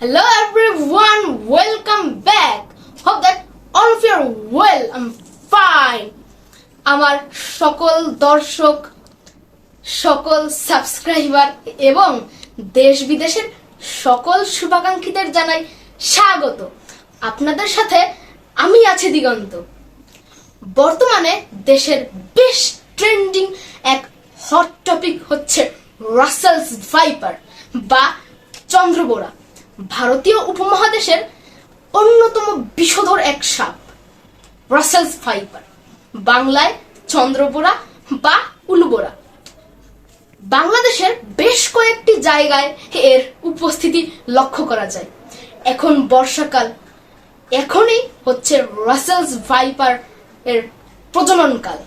Hello everyone, welcome back. Hope that all of you are well. I'm fine. আমার সকল দর্শক সকল subscriber এবং দেশ বিদেশের সকল শুভাকাঙ্ক্ষীদের জানাই স্বাগত আপনাদের সাথে আমি আছি দিগন্ত বর্তমানে দেশের বেশ ট্রেন্ডিং এক হট টপিক হচ্ছে রাসেলস ভাইপার বা চন্দ্রবোরা ভারতীয় উপমহাদেশের অন্যতম বিষধর এক সাপ রাসেলস ভাইপার বাংলায় চন্দ্রবোরা বা উলুবোরা। বাংলাদেশের বেশ কয়েকটি জায়গায় এর উপস্থিতি লক্ষ্য করা যায়। এখন বর্ষাকাল। এখনই হচ্ছে রাসেলস ভাইপার এর প্রজননকাল।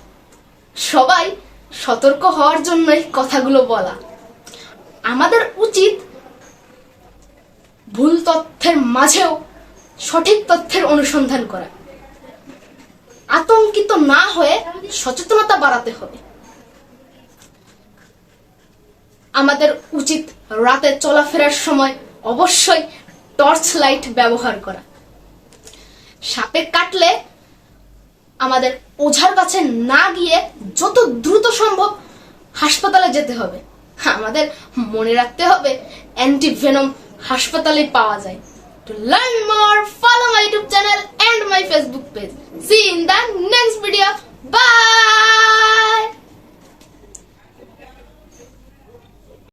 সবাই সতর্ক হওয়ার জন্যই কথাগুলো বলা। আমাদের উচিত ভুল তথ্যের মাঝেও সঠিক তথ্যের অনুসন্ধান করা। আতঙ্কিত না হয়ে সচেতনতা বাড়াতে হবে। আমাদের উচিত রাতে চলাফেরার সময় অবশ্যই টর্চ লাইট ব্যবহার করা। সাপে কাটলে আমাদের ওঝার কাছে না গিয়ে যত দ্রুত সম্ভব হাসপাতালে যেতে হবে। আমাদের মনে রাখতে হবে অ্যান্টিভেনম হাসপাতালে পাওয়া যায়। To learn more follow